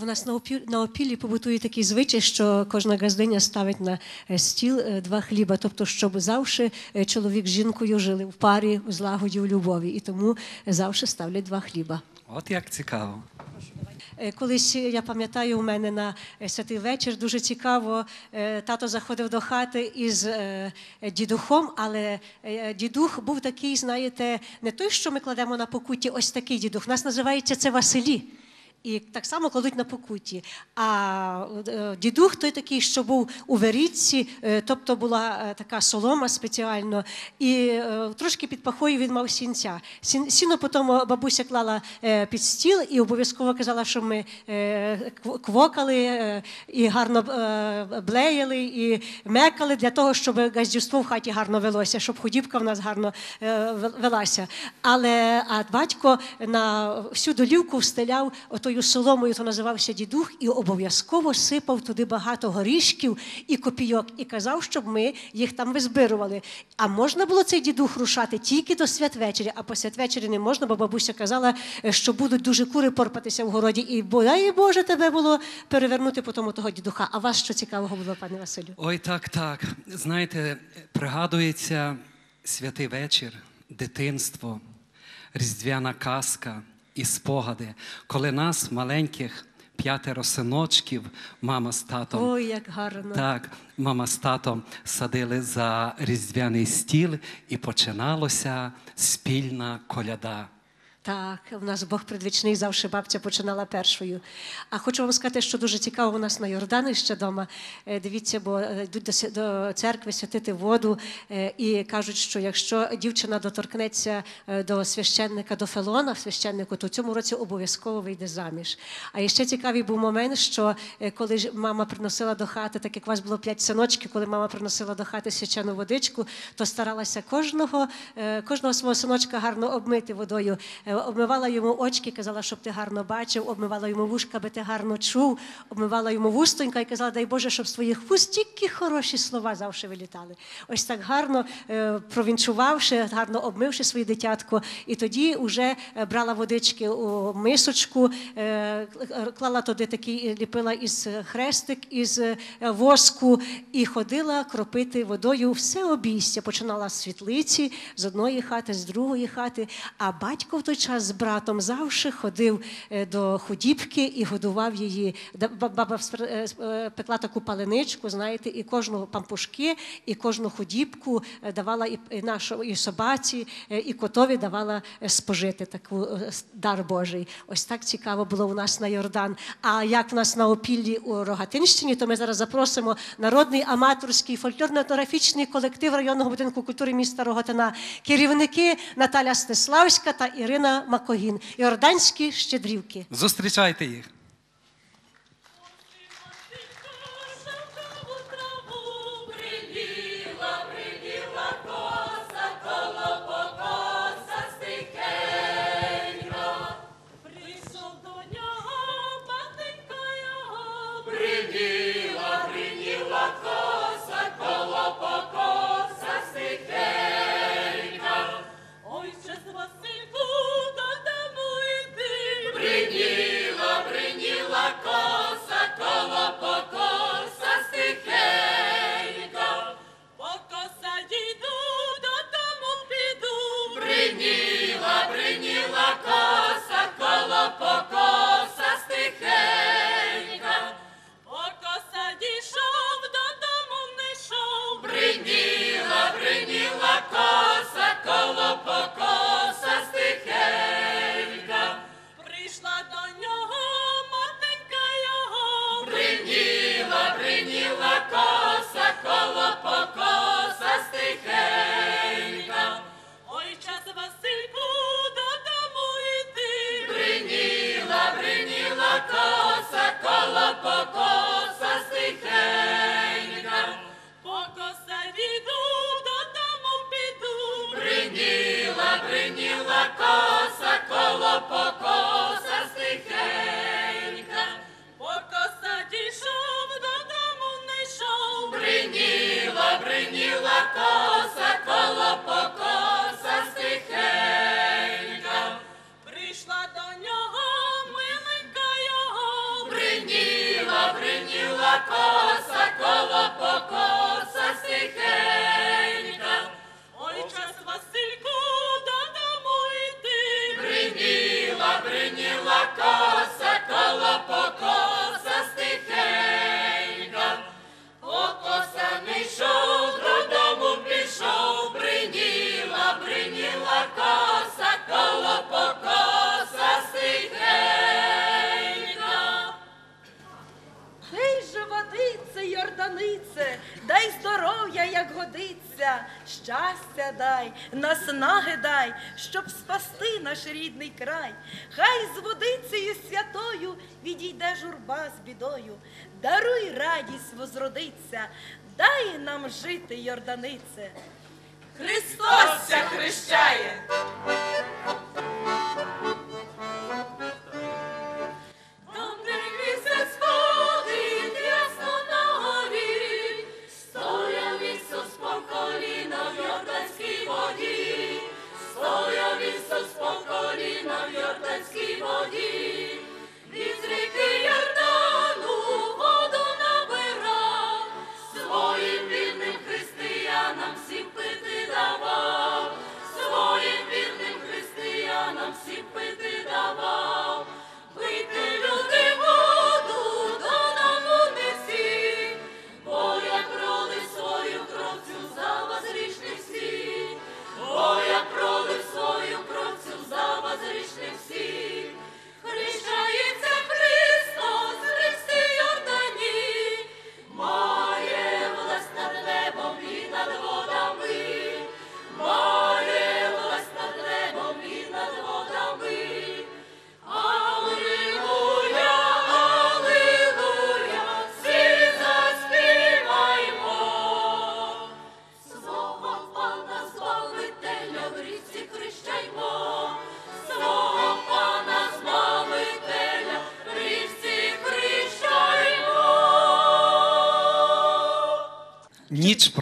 У нас на опі... на опіллі побутує такий звичай, що кожна газдиня ставить на е, стіл е, два хліба, тобто, щоб завжди е, чоловік з жінкою жили в парі, у злагоді, у любові. І тому завжди ставлять два хліба. От як цікаво. Колись я пам'ятаю, у мене на святий вечір дуже цікаво. Тато заходив до хати із дідухом, але дідух був такий, знаєте, не той, що ми кладемо на покутті, ось такий дідух. Нас називається це Василі. І так само кладуть на покуті. А е, дідух той такий, що був у верітці, е, тобто була е, така солома спеціально, і трошки під пахою він мав сінця. Сін- Сіно потім бабуся клала під стіл і обов'язково казала, що ми квокали і гарно блеяли, і мекали для того, щоб газдівство в хаті гарно велося, щоб худібка в нас гарно велася. Але а батько на всю долівку встеляв отою соломою, то називався дідух, і обов'язково сипав туди багато горішків і копійок, і казав, щоб ми їх там визбирували. А можна було цей дідух рушати тільки до святвечері, а по святвечері не можна, бо бабуся казала, е, що будуть дуже кури порпатися в городі, і бодай Боже тебе було перевернути по тому того дідуха. А вас що цікавого було, пане Василю? Ой, так, так. Знаєте, пригадується святий вечір, дитинство, різдвяна казка і спогади, коли нас, маленьких, п'ятеро синочків, мама з татом. Ой, як гарно. Так, мама з татом садили за різдвяний стіл і починалося спільна коляда. Так, у нас Бог предвічний завжди бабця починала першою. А хочу вам сказати, що дуже цікаво у нас на Йордані ще вдома. Е, Дивіться, бо е, йдуть до, церкви святити воду е, і кажуть, що якщо дівчина доторкнеться до священника, до Фелона, священнику, то в цьому році обов'язково вийде заміж. А ще цікавий був момент, що коли мама приносила до хати, так як у вас було п'ять синочків, коли мама приносила до хати свячену водичку, то старалася кожного, кожного свого синочка гарно обмити водою. Обмивала йому очки, казала, щоб ти гарно бачив, обмивала йому вушка, аби ти гарно чув, обмивала йому вустонька і казала, дай Боже, щоб з твоїх вуст тільки хороші слова завжди вилітали. Ось так гарно е, провінчувавши, гарно обмивши своє дитятко, і тоді вже е, брала водички у мисочку, е, клала туди такий, ліпила із хрестик, із воску і ходила кропити водою все обійстя. Починала з світлиці, з одної хати, з другої хати. А батько в той час з братом завжди ходив е, до худібки і годував її. Баба е, е, пекла таку паленичку, знаєте, і кожного пампушки, і кожну худібку давала і, нашу і собаці, і котові давала спожити таку дар Божий. Ось так цікаво було у нас на Йордан. А як в нас на опіллі у Рогатинщині, то ми зараз запросимо народний аматорський фольклорно-етнографічний колектив районного будинку культури міста Рогатина, керівники Наталя Стеславська та Ірина Макогін, Йорданські щедрівки. Зустрічайте їх. Oh. щастя дай, наснаги дай, щоб спасти наш рідний край. Хай з водицею святою відійде журба з бідою, даруй радість возродиться, дай нам жити, Йорданице. Христос хрещає!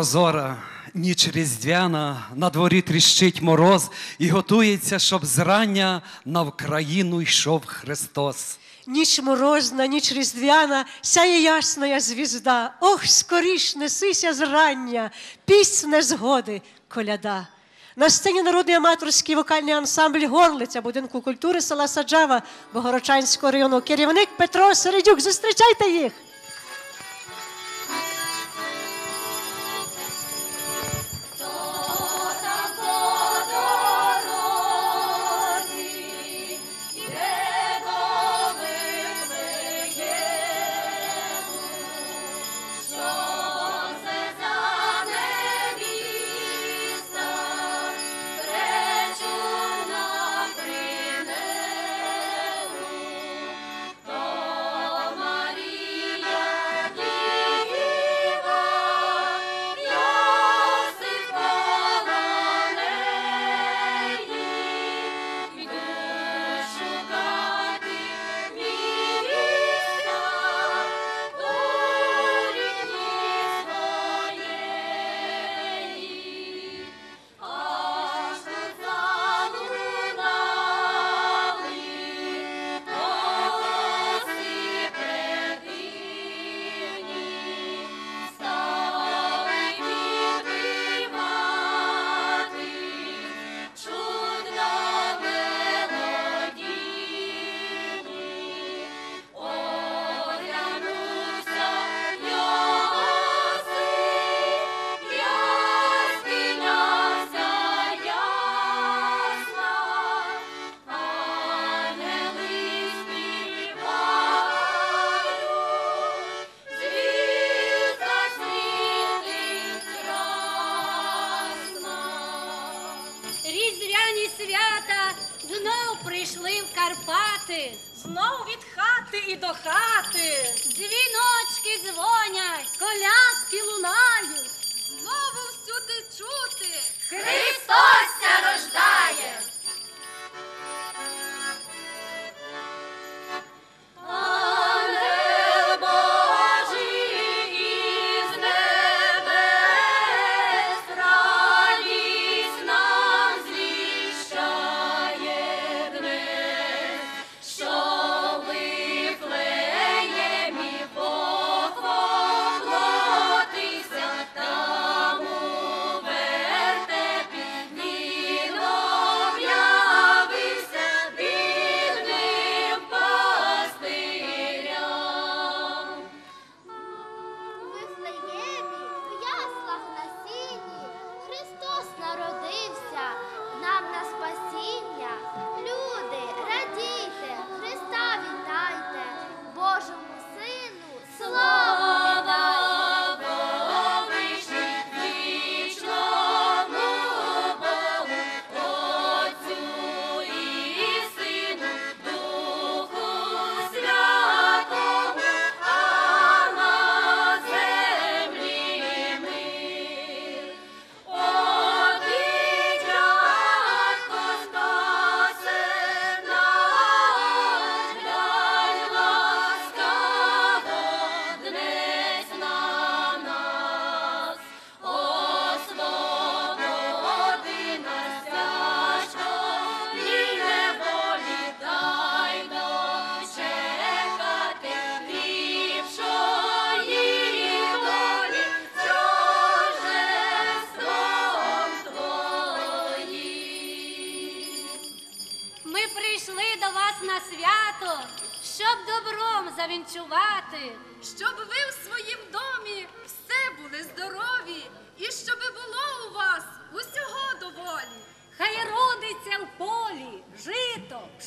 прозора, ніч різдвяна, на дворі тріщить мороз і готується, щоб зрання на Вкраїну йшов Христос. Ніч морозна, ніч різдвяна, сяє ясна звізда. Ох, скоріш несися зрання, пісня згоди, коляда. На сцені народний аматорський вокальний ансамбль горлиця будинку культури села Саджава Богорочанського району керівник Петро Середюк. Зустрічайте їх!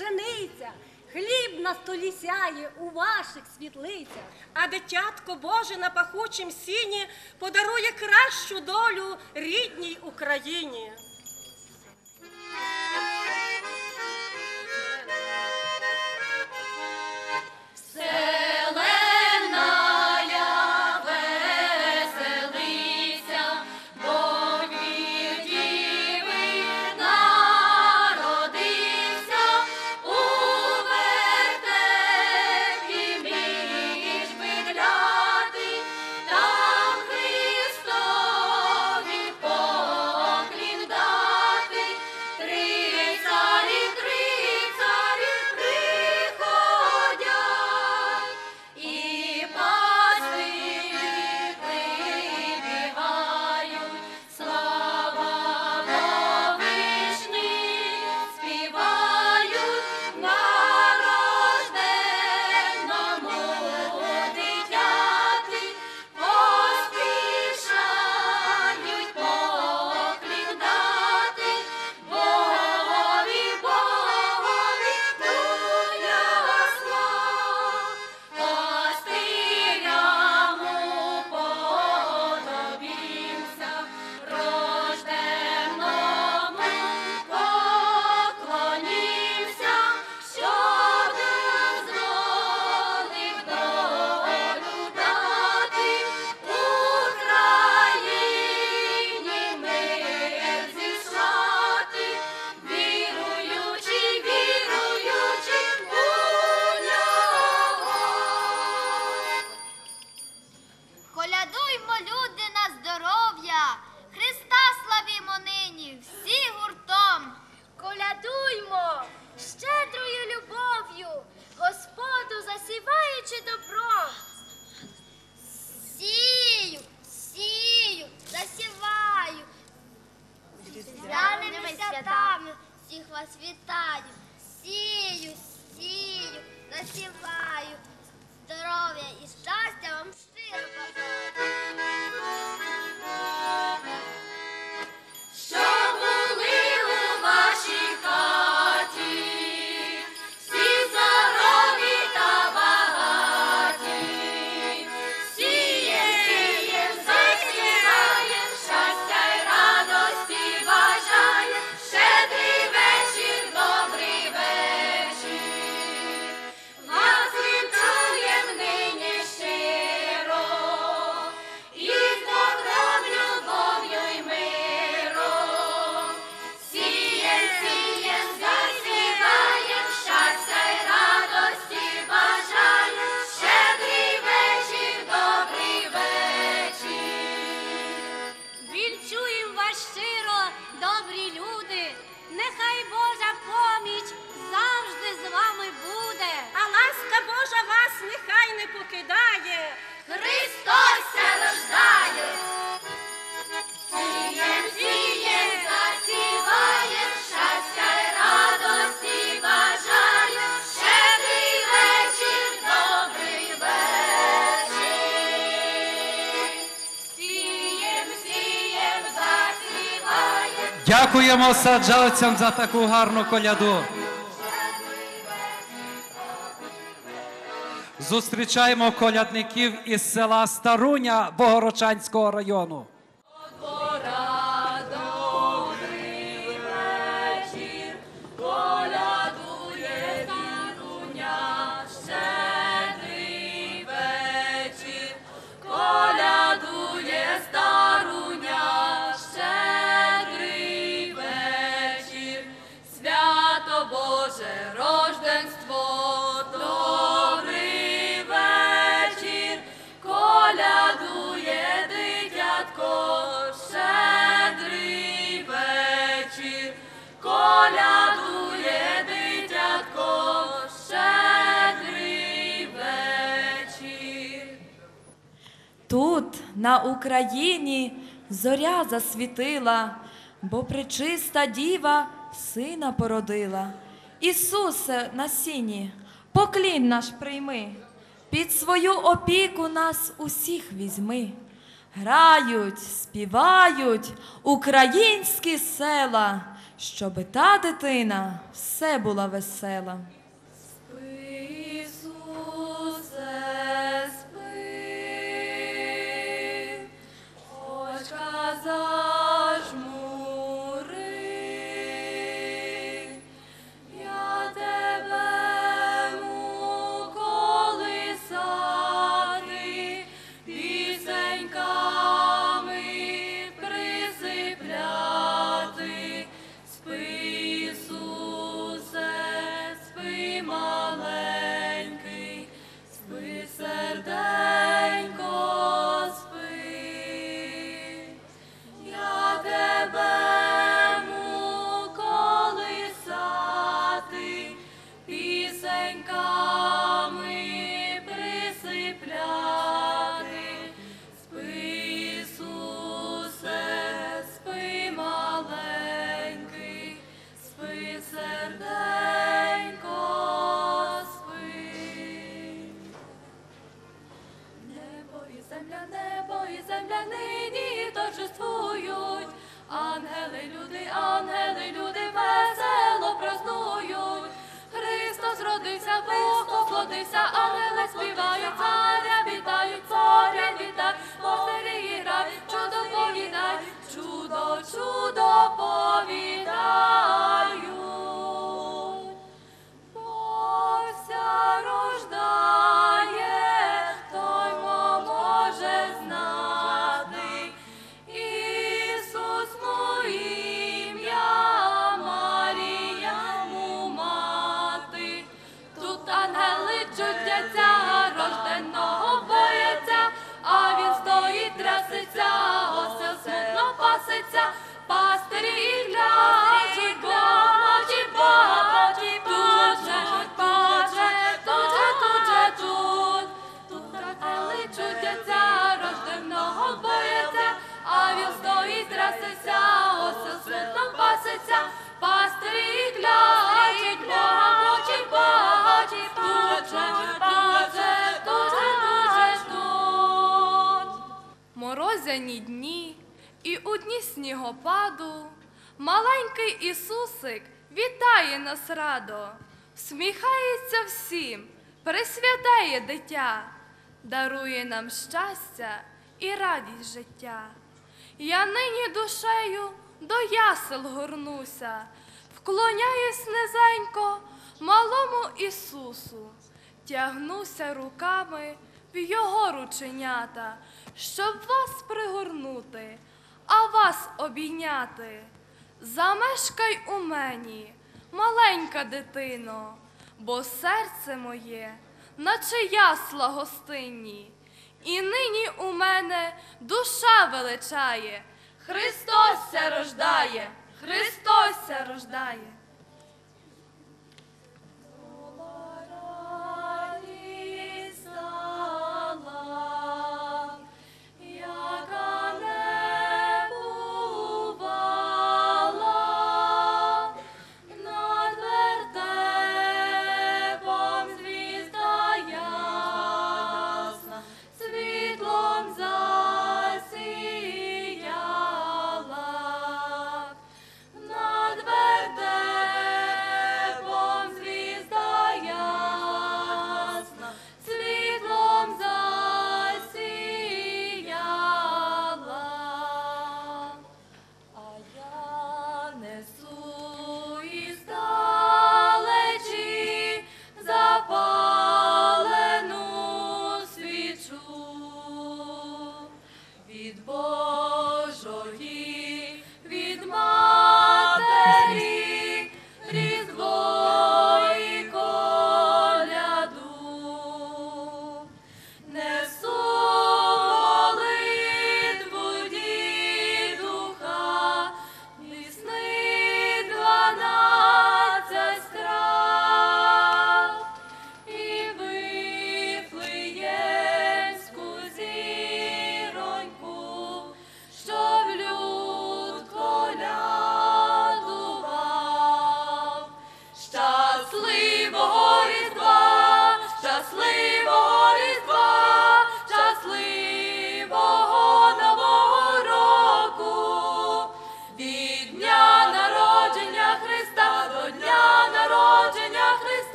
пшениця, хліб на столі сяє у ваших світлицях. А дитятко Боже на пахучім сіні подарує кращу долю рідній Україні. Божа вас нехай не покидає. Христос рождає. Сієм, сієм, засіваєм, щастя і радості бажаєм, щедрий вечір, добрий вечір. Сієм, сієм, засіваєм. Дякуємо саджалцям за таку гарну коляду. Зустрічаємо колядників із села Старуня Богорочанського району. Україні зоря засвітила, бо пречиста діва сина породила. Ісусе на сіні, поклін наш прийми, під свою опіку нас усіх візьми. Грають, співають українські села, щоби та дитина все була весела. Морозяні дні і у дні снігопаду маленький Ісусик вітає нас радо, всміхається всім, присвятає дитя, дарує нам щастя і радість життя. Я нині душею до ясел горнуся, вклоняюсь низенько малому Ісусу, тягнуся руками в його рученята, щоб вас пригорнути, а вас обійняти. Замешкай у мені, маленька дитино, бо серце моє, наче ясла гостинні, і нині у мене душа величає. Христос ся рождає, Христос ся рождає.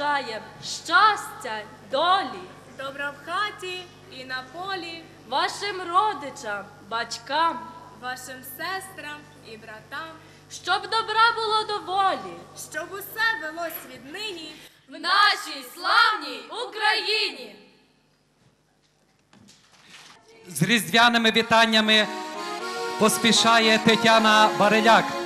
бажаєм щастя, долі, добра в хаті і на полі, вашим родичам, батькам, вашим сестрам і братам, щоб добра було доволі, щоб усе велось від нині в нашій славній Україні. З різдвяними вітаннями поспішає Тетяна Бареляк.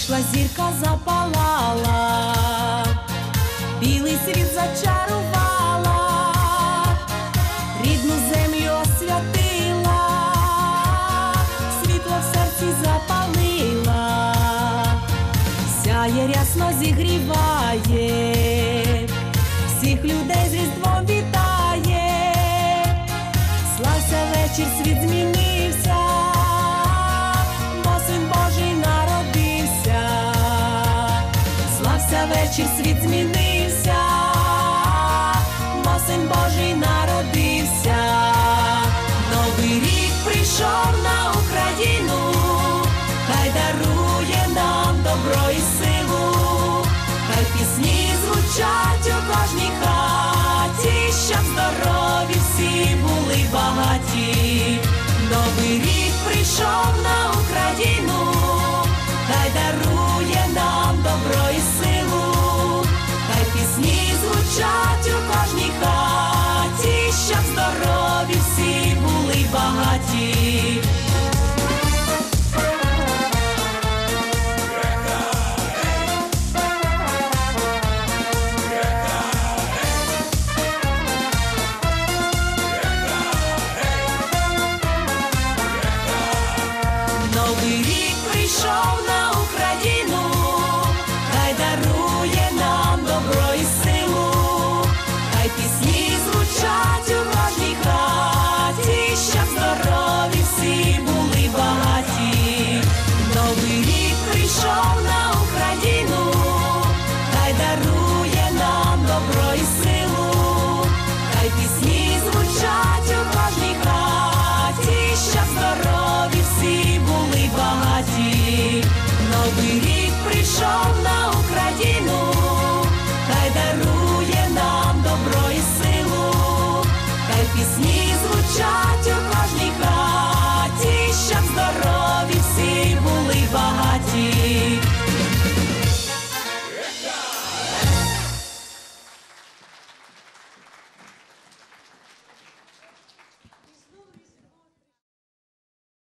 Вийшла зірка запалала, білий світ зачав.